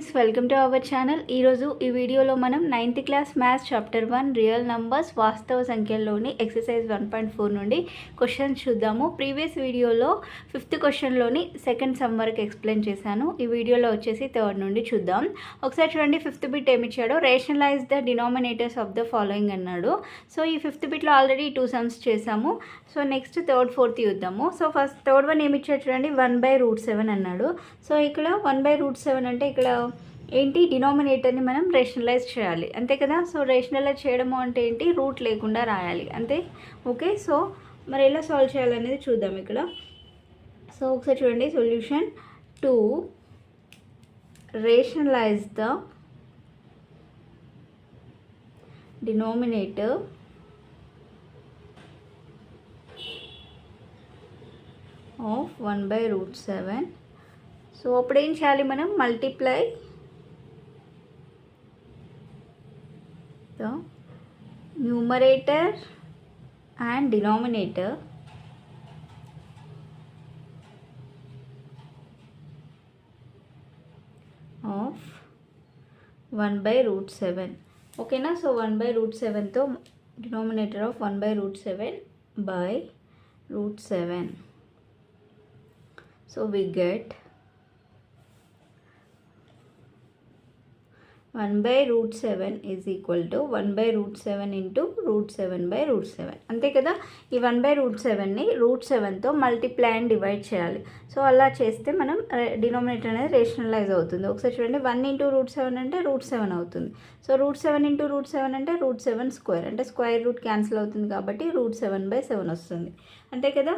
Friends welcome to our channel. ఈరోజు ఈ వీడియోలో మనం ninth class maths chapter one real numbers వాస్తవ సంఖ్యల్లోని ఎక్సర్సైజ్ వన్ పాయింట్ ఫోర్ నుండి క్వశ్చన్స్ చూద్దాము. ప్రీవియస్ వీడియోలో ఫిఫ్త్ క్వశ్చన్లోని సెకండ్ సమ్ వరకు ఎక్స్ప్లెయిన్ చేశాను. ఈ వీడియోలో వచ్చేసి థర్డ్ నుండి చూద్దాం. ఒకసారి చూడండి fifth bit ఏమిచ్చాడో rationalise the denominators of the following అన్నాడు. సో ఈ ఫిఫ్త్ బిట్లో ఆల్రెడీ టూ సమ్స్ చేశాము. సో నెక్స్ట్ థర్డ్ ఫోర్త్ చూద్దాము. సో ఫస్ట్ థర్డ్ వన్ ఏమిచ్చాడు చూడండి? వన్ బై రూట్ సెవెన్ అన్నాడు. సో ఇక్కడ వన్ బై రూట్ సెవెన్ అంటే ఇక్కడ ఏంటి? డినామినేటర్ని మనం రేషనలైజ్ చేయాలి. అంతే కదా? సో రేషనలైజ్ చేయడము అంటే ఏంటి? రూట్ లేకుండా రాయాలి. అంతే? ఓకే? సో మరి ఎలా సాల్వ్ చేయాలనేది చూద్దాం ఇక్కడ. సో ఒకసారి చూడండి. Solution to rationalise the denominator of one by root seven so అప్పుడు ఏం చేయాలి మనం? Multiply the numerator and denominator of one by root seven ఓకేనా so one by root సెవెన్తో denominator of one by root seven by root seven so we get one by root seven is equal to one by root seven into root seven by root seven. అంతే కదా? ఈ one by root సెవెన్ని root సెవెన్తో multiply and divide చేయాలి. So అలా చేస్తే మనం denominator అనేది రేషనలైజ్ అవుతుంది. ఒకసారి చూడండి వన్ ఇంటూ రూట్ సెవెన్ అంటే రూట్ సెవెన్ అవుతుంది. So root seven into root seven అంటే రూట్ సెవెన్ స్క్వేర్. అంటే స్క్వేర్ రూట్ క్యాన్సిల్ అవుతుంది కాబట్టి రూట్ సెవెన్ బై సెవెన్ వస్తుంది. అంతే కదా?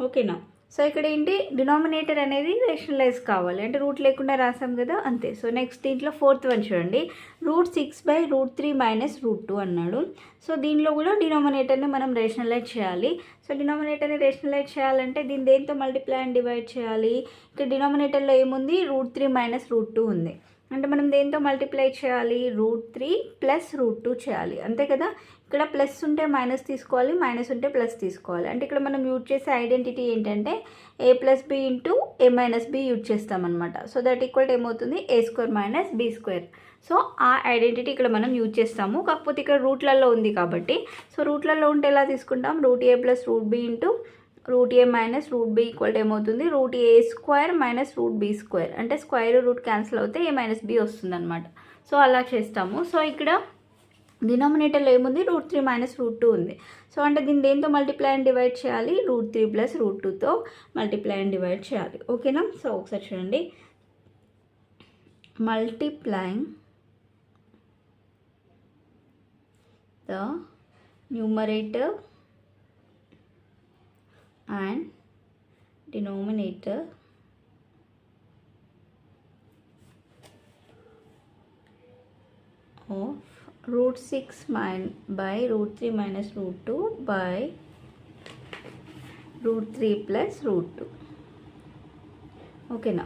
ఓకేనా? సో ఇక్కడ ఏంటి? డినామినేటర్ అనేది రేషనలైజ్ కావాలి. అంటే రూట్ లేకుండా రాసాం కదా అంతే. సో నెక్స్ట్ దీంట్లో ఫోర్త్ వన్ చూడండి. Root six by root three minus root two అన్నాడు. సో దీనిలో కూడా డినామినేటర్ని మనం రేషనలైజ్ చేయాలి. సో డినామినేటర్ని రేషనలైజ్ చేయాలంటే దీన్ని దేంతో మల్టిప్లై అండ్ డివైడ్ చేయాలి? ఇక్కడ డినామినేటర్లో ఏముంది? Root three minus root two ఉంది. అంటే మనం దేంతో మల్టిప్లై చేయాలి? Root three plus root two చేయాలి. అంతే కదా? ఇక్కడ ప్లస్ ఉంటే మైనస్ తీసుకోవాలి మైనస్ ఉంటే ప్లస్ తీసుకోవాలి. అంటే ఇక్కడ మనం యూజ్ చేసే ఐడెంటిటీ ఏంటంటే A plus B into A minus B use చేస్తామన్నమాట సో దట్ ఈక్వల్ ఏమవుతుంది? A square minus B square so ఆ ఐడెంటిటీ ఇక్కడ మనం యూజ్ చేస్తాము. కాకపోతే ఇక్కడ రూట్లలో ఉంది కాబట్టి. సో రూట్లలో ఉంటే ఎలా తీసుకుంటాం? Root A plus root B into root A minus root B equal ఏమవుతుంది? Root A square minus root B square అంటే స్క్వేర్ రూట్ క్యాన్సిల్ అవుతే ఏ మైనస్ బి వస్తుంది అనమాట సో అలా చేస్తాము. సో ఇక్కడ డినామినేటర్లో ఏముంది? Root three minus root two ఉంది. సో అంటే దీన్ని దేంతో మల్టిప్లై అండ్ డివైడ్ చేయాలి? రూట్ త్రీ ప్లస్ రూట్ టూతో మల్టిప్లై అండ్ డివైడ్ చేయాలి. ఓకేనా? సో ఒకసారి చూడండి. Multiplying the numerator and denominator of root 6 min by root 3 minus root 2 by root 3 plus root 2 ఓకేనా?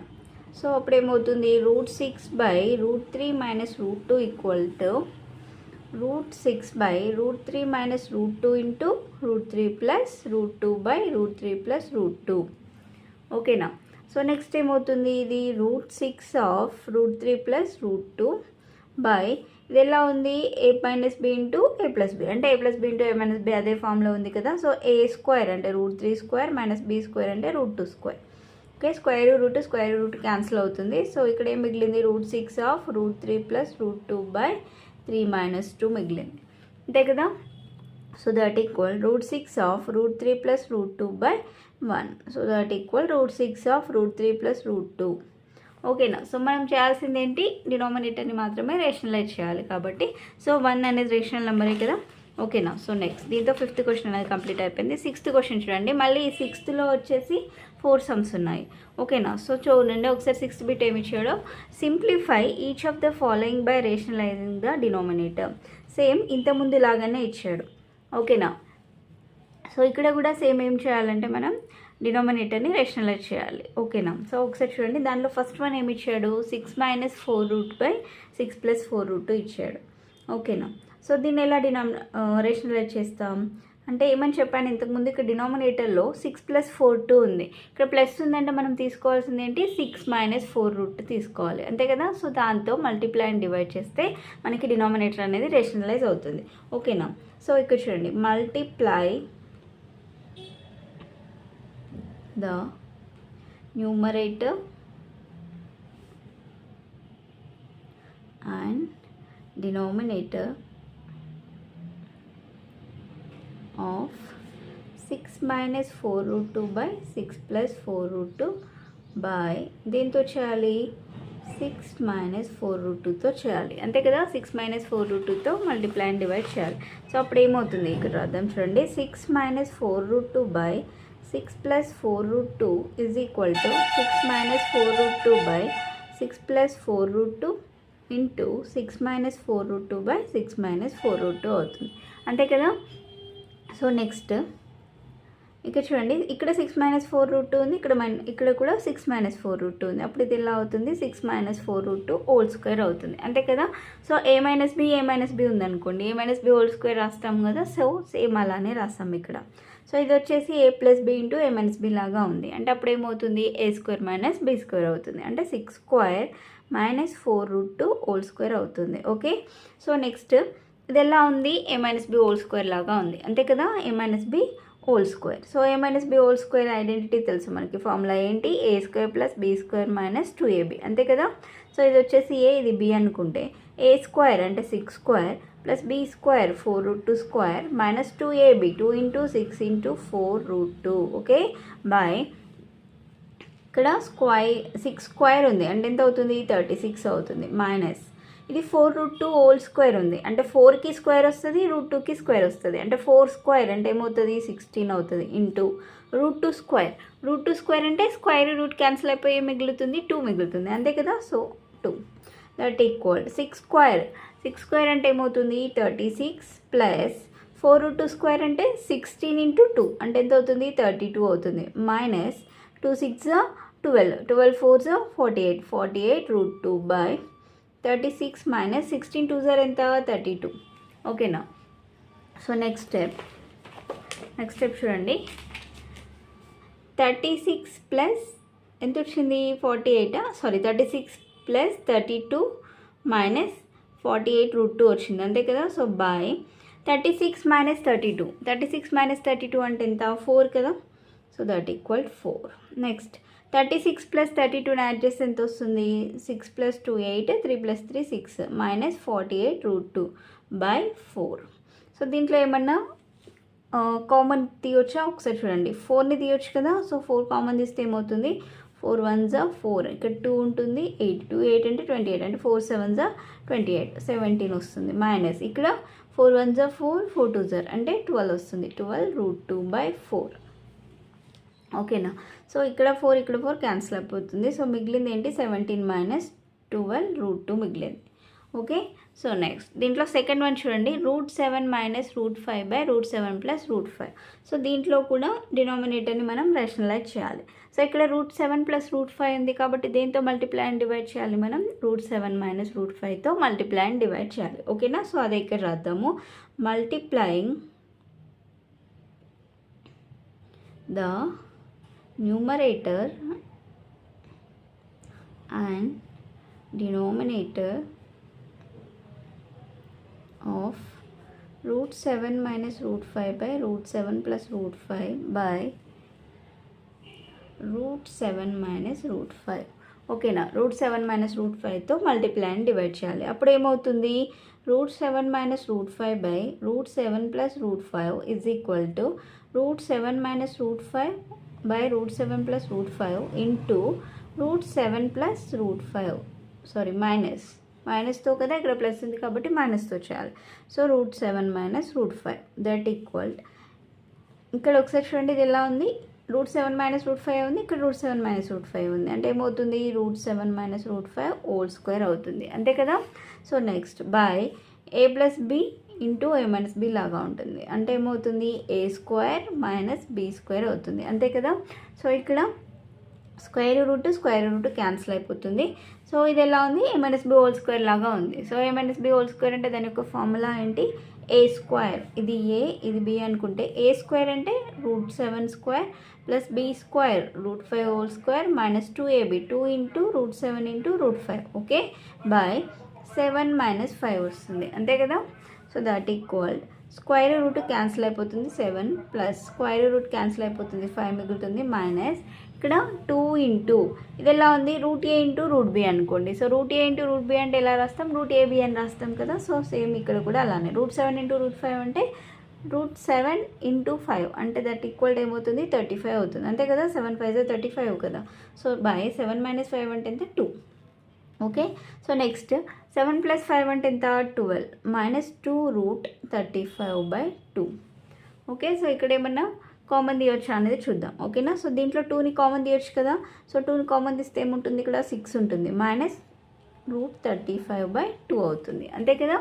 సో అప్పుడు ఏమవుతుంది root six by root three minus root two equal to root six by root three minus root two into root three plus root two by root three plus root two. ఓకేనా? So next ఏమవుతుంది? ఇది root six of root three plus root two. By. ఇది ఎలా ఉంది? A minus B into A plus B అంటే A plus B into A minus B అదే ఫామ్లో ఉంది కదా. సో ఏ స్క్వేర్ అంటే root three square minus B square అంటే root two square okay square root square root cancel అవుతుంది. So ఇక్కడ ఏం మిగిలింది? Root six of root three plus root two by three minus two మిగిలింది. అంతే కదా? So that equal root six of root three plus root two by one so that equal root six of root three plus root two ఓకేనా? So మనం చేయాల్సింది ఏంటి డినామినేటర్ని మాత్రమే rationalise చేయాలి కాబట్టి. సో వన్ అనేది రేషనల్ నెంబరే కదా? ఓకేనా? సో నెక్స్ట్ దీంతో ఫిఫ్త్ క్వశ్చన్ అనేది కంప్లీట్ అయిపోయింది. సిక్స్త్ క్వశ్చన్ చూడండి. మళ్ళీ ఈ సిక్స్త్లో వచ్చేసి ఫోర్ సమ్స్ ఉన్నాయి. ఓకేనా? సో చూడండి. ఒకసారి సిక్స్త్ బిట్ ఏమి ఇచ్చాడో? Simplify each of the following by rationalising the denominator same ఇంతకుముందు లాగానే ఇచ్చాడు. ఓకేనా? సో ఇక్కడ కూడా సేమ్ ఏం చేయాలంటే మనం డినామినేటర్ని రేషనలైజ్ చేయాలి. ఓకేనా సో ఒకసారి చూడండి. దానిలో ఫస్ట్ వన్ ఏమి ఇచ్చాడు? Six minus four root by six plus four root ఇచ్చాడు. ఓకేనా సో దీన్ని ఎలా డినామ్ రేషనలైజ్ చేస్తాం? అంటే ఏమని చెప్పాను? ఇంతకుముందు ఇక్కడ డినామినేటర్లో సిక్స్ ప్లస్ ఫోర్ టూ ఉంది. ఇక్కడ ప్లస్ ఉందంటే మనం తీసుకోవాల్సింది ఏంటి? సిక్స్ మైనస్ ఫోర్ రూట్ తీసుకోవాలి. అంతే కదా? సో దాంతో మల్టిప్లై అండ్ డివైడ్ చేస్తే మనకి డినామినేటర్ అనేది రేషనలైజ్ అవుతుంది. ఓకేనా సో ఇక్కడ చూడండి. Multiply the numerator and denominator of 6 minus 4 root 2 by 6 plus 4 root 2 by దీంతో చేయాలి? సిక్స్ మైనస్ ఫోర్ రూట్ టూతో చేయాలి. అంతే కదా? సిక్స్ మైనస్ ఫోర్ రూట్ టూతో మల్టిప్లై అండ్ డివైడ్ చేయాలి. సో అప్పుడు ఏమవుతుంది ఇక్కడ అర్థం చూడండి. Six minus four root two by six plus four root two is equal to six minus four root two by six plus four root two into six minus four root two by six minus four root two అవుతుంది. అంతే కదా? So next ఇక్కడ చూడండి ఇక్కడ six minus four root two ఉంది ఇక్కడ మైన్ ఇక్కడ కూడా six minus four root two ఉంది. అప్పుడు ఇది ఎలా అవుతుంది? Six minus four root two whole square అవుతుంది. అంతే కదా? So A minus B A minus B ఉందనుకోండి. A minus B whole square రాస్తాం కదా? సో సేమ్ అలానే రాస్తాం ఇక్కడ. సో ఇది వచ్చేసి A plus B into A minus B లాగా ఉంది. అంటే అప్పుడు ఏమవుతుంది? A square minus B square అవుతుంది. అంటే six square minus four root two whole square అవుతుంది. ఓకే? సో నెక్స్ట్ ఇది ఎలా ఉంది? A minus B whole square లాగా ఉంది. అంతే కదా? A minus B whole square so A minus B whole square identity తెలుసు మనకి. ఫార్ములా ఏంటి? A square plus B square minus two A B అంతే కదా? సో ఇది వచ్చేసి ఏ ఇది బి అనుకుంటే ఏ స్క్వేర్ అంటే six square plus B square four root two square minus two A B two into six into four root two okay by ఇక్కడ square six square ఉంది. అంటే ఎంత అవుతుంది? థర్టీ సిక్స్ అవుతుంది. Minus ఇది four root two whole square ఉంది. అంటే ఫోర్కి స్క్వేర్ వస్తుంది రూట్ టూకి స్క్వేర్ వస్తుంది. అంటే ఫోర్ స్క్వేర్ అంటే ఏమవుతుంది? సిక్స్టీన్ అవుతుంది into root two square root two square అంటే స్క్వేర్ రూట్ క్యాన్సిల్ అయిపోయి మిగులుతుంది టూ మిగులుతుంది. అంతే కదా? So two that equal six square six square అంటే ఏమవుతుంది? Thirty six plus four root two square అంటే సిక్స్టీన్ ఇంటూ టూ అంటే ఎంత అవుతుంది? థర్టీ టూ అవుతుంది. Minus two six twelve twelve four forty eight forty eight root two by thirty six minus sixteen two jar ఎంత? Thirty two ఓకేనా so next step next step చూడండి. Thirty six plus ఎంత వచ్చింది? Forty ఎయిటా sorry thirty six plus thirty two minus forty eight root two వచ్చింది. అంతే కదా? So by thirty six minus thirty two thirty six minus thirty two అంటే ఎంత? Four కదా? So that equal four next thirty six plus thirty టూని add చేస్తే ఎంత వస్తుంది? Six plus two eight three plus three six minus forty eight root two by four. So దీంట్లో ఏమన్నా common తీయొచ్చా? ఒకసారి చూడండి. ఫోర్ని తీయొచ్చు కదా? సో ఫోర్ కామన్ తీస్తే ఏమవుతుంది? ఫోర్ వన్ జా ఫోర్. ఇక్కడ టూ ఉంటుంది ఎయిట్. టూ ఎయిట్ అంటే ట్వంటీ ఎయిట్. అంటే ఫోర్ సెవెన్ జా ట్వంటీ ఎయిట్. సెవెంటీన్ వస్తుంది మైనస్. ఇక్కడ ఫోర్ వన్ జా ఫోర్ ఫోర్ టూ జర్ అంటే ట్వెల్వ్ వస్తుంది. Twelve root two by four. ఓకేనా? సో ఇక్కడ ఫోర్ ఇక్కడ ఫోర్ క్యాన్సిల్ అయిపోతుంది. సో మిగిలింది ఏంటి? Seventeen minus twelve root two మిగిలింది. ఓకే? సో నెక్స్ట్ దీంట్లో సెకండ్ వన్ చూడండి. Root seven minus root five by root seven plus root five so దీంట్లో కూడా డినామినేటర్ని మనం రేషనలైజ్ చేయాలి. సో ఇక్కడ root seven plus root five ఉంది కాబట్టి దేంతో మల్టిప్లై అండ్ డివైడ్ చేయాలి మనం? రూట్ సెవెన్ మైనస్ రూట్ ఫైవ్తో మల్టిప్లై అండ్ డివైడ్ చేయాలి. ఓకేనా? సో అదే ఇక్కడ రాద్దాము. Multiplying the numerator and denominator of root 7 minus root 5 by root 7 plus root 5 by root 7 minus root 5 ఓకేనా రూట్ సెవెన్ మైనస్ రూట్ ఫైవ్తో multiply అని డివైడ్ చేయాలి. అప్పుడు ఏమవుతుంది? Root seven minus root five by root seven plus root five is equal to root seven minus root five by root seven plus root five into root seven plus root five sorry minus మైనస్తో కదా ఇక్కడ plus ఉంది కాబట్టి మైనస్తో చేయాలి. So root seven minus root five that equal ఇక్కడ ఒకసారి చూడండి ఇది ఎలా ఉంది? Root seven minus root five ఉంది ఇక్కడ root seven minus root five ఉంది. అంటే ఏమవుతుంది? Root seven minus root five whole square అవుతుంది. అంతే కదా? So next by A plus B into A minus B లాగా ఉంటుంది. అంటే ఏమవుతుంది? A square minus B square అవుతుంది. అంతే కదా? సో ఇక్కడ square root square root cancel అయిపోతుంది. సో ఇది ఎలా ఉంది? A minus B whole square లాగా ఉంది. So A minus B whole square అంటే దాని యొక్క ఫార్ములా ఏంటి? ఏ స్క్వేర్ ఇది ఏ ఇది బి అనుకుంటే ఏ స్క్వేర్ అంటే root seven square plus B square root five whole square minus two A B two into root seven into root five okay by seven minus five వస్తుంది. అంతే కదా? So that equal square root cancel అయిపోతుంది seven plus square root cancel అయిపోతుంది five మిగులుతుంది minus ఇక్కడ two into ఇది ఎలా ఉంది? Root A into root B అనుకోండి. So root A into root B అంటే ఎలా రాస్తాం? రూట్ ఏబి అని రాస్తాం కదా. సో సేమ్ ఇక్కడ కూడా అలానే. Root seven into root five అంటే రూట్ సెవెన్ ఇంటూ ఫైవ్ అంటే దట్ ఈక్వల్ ఏమవుతుంది థర్టీ ఫైవ్ అవుతుంది. అంతే కదా? సెవెన్ ఫైవ్ థర్టీ ఫైవ్ కదా? So by seven minus five అంటే two okay? So next seven plus five అంటే ఎంత? Twelve minus two root thirty five by two okay? So ఇక్కడ ఏమన్నా కామన్ తీయొచ్చు అనేది చూద్దాం. ఓకేనా? సో దీంట్లో టూని కామన్ తీయొచ్చు కదా? సో టూని కామన్ తీస్తే ఏముంటుంది? ఇక్కడ సిక్స్ ఉంటుంది. Minus root thirty five by two అవుతుంది. అంతే కదా?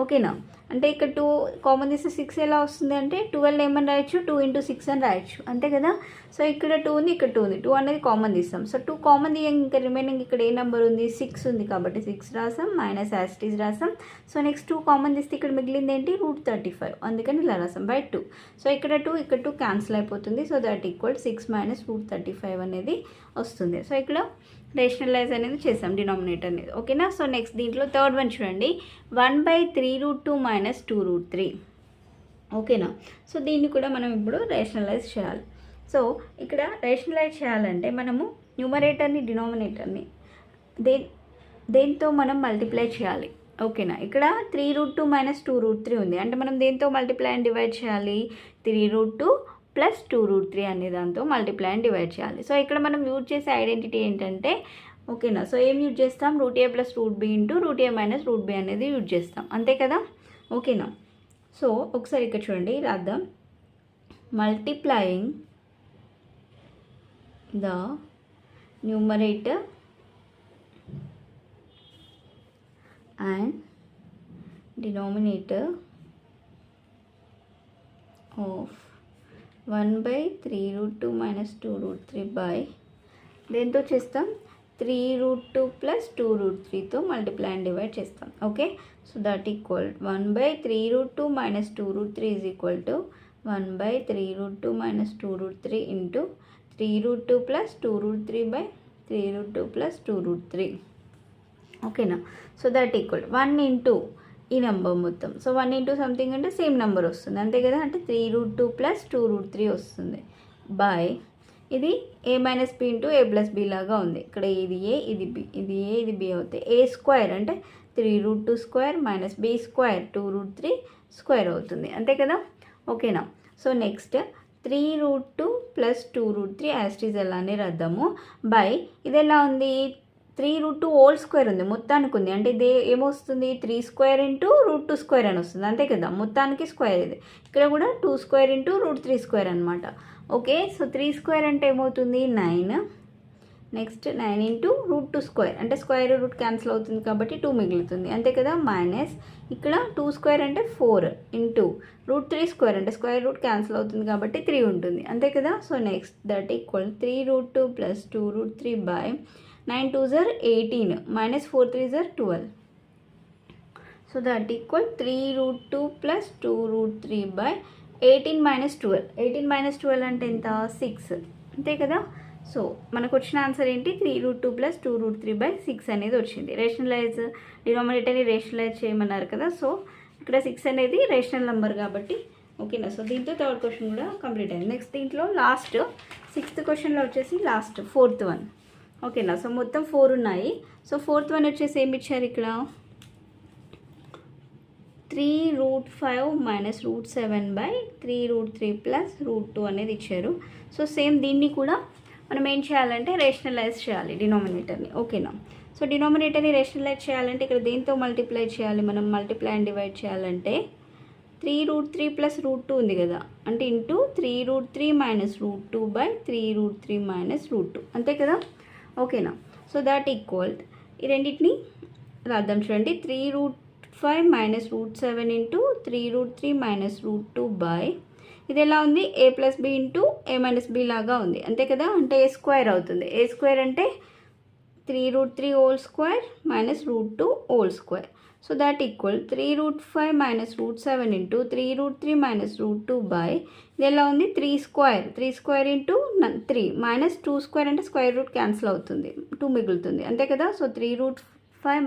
ఓకేనా? అంటే ఇక్కడ టూ కామన్ తీస్తే సిక్స్ ఎలా వస్తుంది అంటే ట్వెల్వ్ ఏమని రాయొచ్చు? టూ ఇంటూ సిక్స్ అని రాయొచ్చు. అంతే కదా? సో ఇక్కడ టూ ఉంది ఇక్కడ టూ ఉంది. టూ అనేది కామన్ తీస్తాం. సో టూ కామన్ తీయం ఇంకా రిమైనింగ్ ఇక్కడ ఏ నెంబర్ ఉంది? సిక్స్ ఉంది కాబట్టి సిక్స్ రాసాం మైనస్ యాసిటీస్ రాసాం. సో నెక్స్ట్ టూ కామన్ తీస్తే ఇక్కడ మిగిలింది ఏంటి? Root thirty five. అందుకని ఇలా రాసాం బై టూ. సో ఇక్కడ టూ ఇక్కడ టూ క్యాన్సిల్ అయిపోతుంది. So that equal six minus root thirty five అనేది వస్తుంది. సో ఇక్కడ రేషనలైజ్ అనేది చేసాం డినామినేటర్ అనేది. ఓకేనా? సో నెక్స్ట్ దీంట్లో థర్డ్ వన్ చూడండి. One by three root two minus two root three. ఓకేనా? సో దీన్ని కూడా మనం ఇప్పుడు రేషనలైజ్ చేయాలి. సో ఇక్కడ రేషనలైజ్ చేయాలంటే మనము న్యూమరేటర్ని డినామినేటర్ని దే దేంతో మనం మల్టిప్లై చేయాలి. ఓకేనా? ఇక్కడ three root two minus two root three ఉంది. అంటే మనం దేంతో మల్టిప్లై అండ్ డివైడ్ చేయాలి? Three root two plus two root three అనే దాంతో మల్టిప్లై అండ్ డివైడ్ చేయాలి. సో ఇక్కడ మనం యూజ్ చేసే ఐడెంటిటీ ఏంటంటే ఓకేనా? సో ఏం యూజ్ చేస్తాం? Root A plus root B into root A minus root B అనేది యూజ్ చేస్తాం. అంతే కదా? ఓకేనా? సో ఒకసారి ఇక్కడ చూడండి రాద్దాం. Multiplying the numerator and denominator of one by three root two minus two root three by దేంతో చేస్తాం? Three root two plus two root త్రీతో multiply and divide చేస్తాం. Okay? So that equal one by three root two minus two root three is equal to one by three root two minus two root three into three root two plus two root three by three root two plus two root three. ఓకేనా? So that equal one into ఈ number మొత్తం. So one into something అంటే same number వస్తుంది. అంతే కదా? అంటే three root two plus two root three వస్తుంది. By ఇది A minus B into A plus B లాగా ఉంది. ఇక్కడ ఇది ఏ ఇది బి ఇది ఏ ఇది బి అవుతాయి. ఏ స్క్వేర్ అంటే three root two square minus B square two root three square అవుతుంది. అంతే కదా? ఓకేనా so next three root two plus two root three as it is అలానే రద్దాము. బై ఇది ఎలా ఉంది? Three root two whole square ఉంది మొత్తానికి ఉంది. అంటే ఇది ఏమొస్తుంది? Three square into root two square అని వస్తుంది. అంతే కదా? మొత్తానికి స్క్వేర్ ఇది. ఇక్కడ కూడా two square into root three square అనమాట ఓకే సో త్రీ స్క్వేర్ అంటే ఏమవుతుంది? Nine. Next nine into root two square. అంటే స్క్వేర్ రూట్ క్యాన్సిల్ అవుతుంది కాబట్టి టూ మిగులుతుంది. అంతే కదా? మైనస్ ఇక్కడ టూ స్క్వేర్ అంటే four into root three square. అంటే స్క్వేర్ రూట్ క్యాన్సిల్ అవుతుంది కాబట్టి త్రీ ఉంటుంది. అంతే కదా? So next that equal three root two plus two root three by nine two జర్ eighteen minus four three జర్ twelve. So that equal three root two plus two root three by eighteen minus twelve eighteen minus twelve అంటే ఎంత? Six అంతే కదా? So మనకు వచ్చిన answer ఏంటి? Three root two plus two root three by six అనేది వచ్చింది. Rationalise డినామినేటర్ని rationalise చేయమన్నారు కదా? సో ఇక్కడ సిక్స్ అనేది రేషనల్ నెంబర్ కాబట్టి ఓకేనా సో దీంతో థర్డ్ క్వశ్చన్ కూడా కంప్లీట్ అయింది. నెక్స్ట్ దీంట్లో లాస్ట్ సిక్స్త్ క్వశ్చన్లో వచ్చేసి లాస్ట్ ఫోర్త్ వన్ ఓకేనా సో మొత్తం ఫోర్ ఉన్నాయి. సో ఫోర్త్ వన్ వచ్చేసి ఏమి ఇచ్చారు ఇక్కడ? Three root five minus root seven by three root three plus root two అనేది ఇచ్చారు. సో సేమ్ దీన్ని కూడా మనం ఏం చేయాలంటే రేషనలైజ్ చేయాలి డినామినేటర్ని ఓకేనా సో డినామినేటర్ని రేషనలైజ్ చేయాలంటే ఇక్కడ దేంతో మల్టిప్లై చేయాలి? మనం మల్టిప్లై అండ్ డివైడ్ చేయాలంటే three root three plus root two ఉంది కదా? అంటే into three root three minus root two by three root three minus root two అంతే కదా? ఓకేనా? సో దాట్ ఈక్వల్ ఈ రెండింటిని రాద్దాం చూడండి. Three root five minus root seven into three root three minus root two by ఇది ఎలా ఉంది? A plus B into A minus B లాగా ఉంది. అంతే కదా? అంటే ఏ స్క్వేర్ అవుతుంది. ఏ స్క్వేర్ అంటే three root three whole square minus root two whole square so that equal three root five minus root seven into three root three minus root two by ఇది ఎలా ఉంది? Three square three square into three minus two square అంటే square root cancel అవుతుంది. Two మిగులుతుంది. అంతే కదా? So three root five